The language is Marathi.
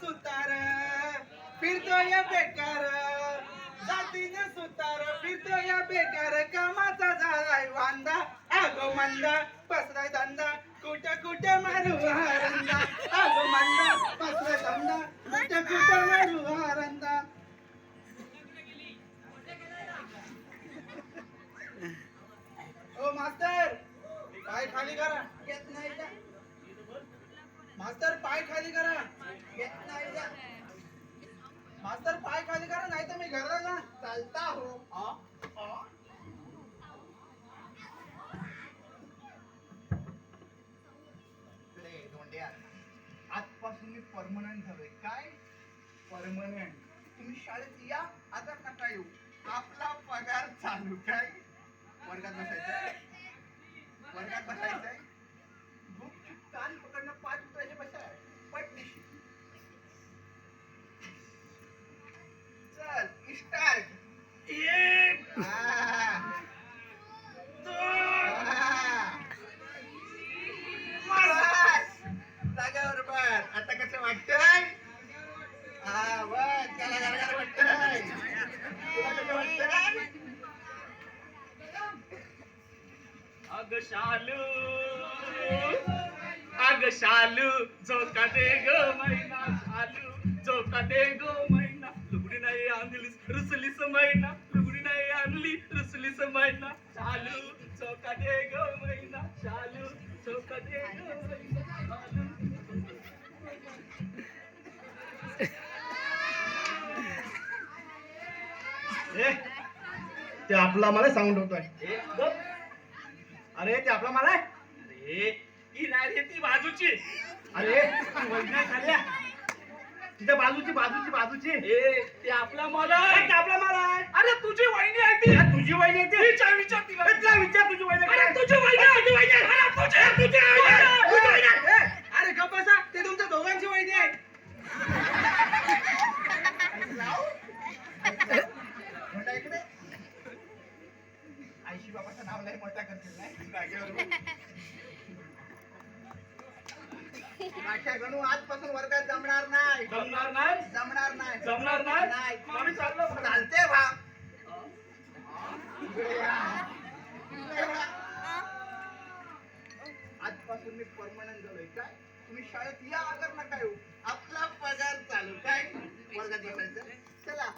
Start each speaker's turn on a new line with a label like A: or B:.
A: सुतार फिरतोय बेकार. जातीनं सुतार फिरतोय बेकार. कामाचा झालाय वांदा आगो मंदा पसराय धंदा. कुठं कुठं मारू हारंदा आगो मंदा पसराय धंदा. कुठं कुठं मारू हारंदा ओ मास्तर पाय खाली करा. येत नाही का? मास्तर पाय खाली करा. मास्तर पाय खाली करा नाही तर मी घरला ना चालता हो.
B: आजपासून मी परमनंट झालोय काय? परमनंट तुम्ही शाळेत या आता नका येऊ. आपला पगार चालू. काय? वर्गात बसायचं?
C: अग शालू अग शालू जो का दे ग मैना शालू जो का दे ग मैना. लुगडी नाही आणलीस रुसलीस मैना. लुगडी नाही आणली रुसलीस मैना. शालू जो का दे ग मैना. शालू जो का दे ग मैना.
B: ते आपला मला
C: ए, गप.
B: अरे ते आपला मला आहे.
C: अरे ही नाही रे ती बाजूची.
B: अरे ती खाल्या तिच्या बाजूची बाजूची बाजूची.
C: ए ते आपला मला
B: ते आपला मला आहे.
C: अरे तुझी वहिनी आहे ती.
B: तुझी वहिनी आहे ती.
C: विचार विचार तिला.
B: विचार? तुझी वहिनी
C: आहे, तुझी वहिनी आहे. अरे तुझी तुझी वहिनी आहे, तुझी वहिनी आहे.
A: ए, अरे गप्प बसा ते तुमच्या दोघांची वैदी आहे
B: मोठा इकडे आईशी बाबाचं नाव नाही मोठा करतील नाही? जागेवर. बस. नाट्या गणू आजपासून वर्गात जमणार नाही.
C: जमणार नाही?
B: जमणार नाही.
C: जमणार नाही? आम्ही चाललो.
B: चालते भा. आजपासून मी परमनंट झालोय काय? तुम्ही शाळेत या अगर नका येऊ. आपला पगार चालू. काय? वर्गात बसायचं? चला.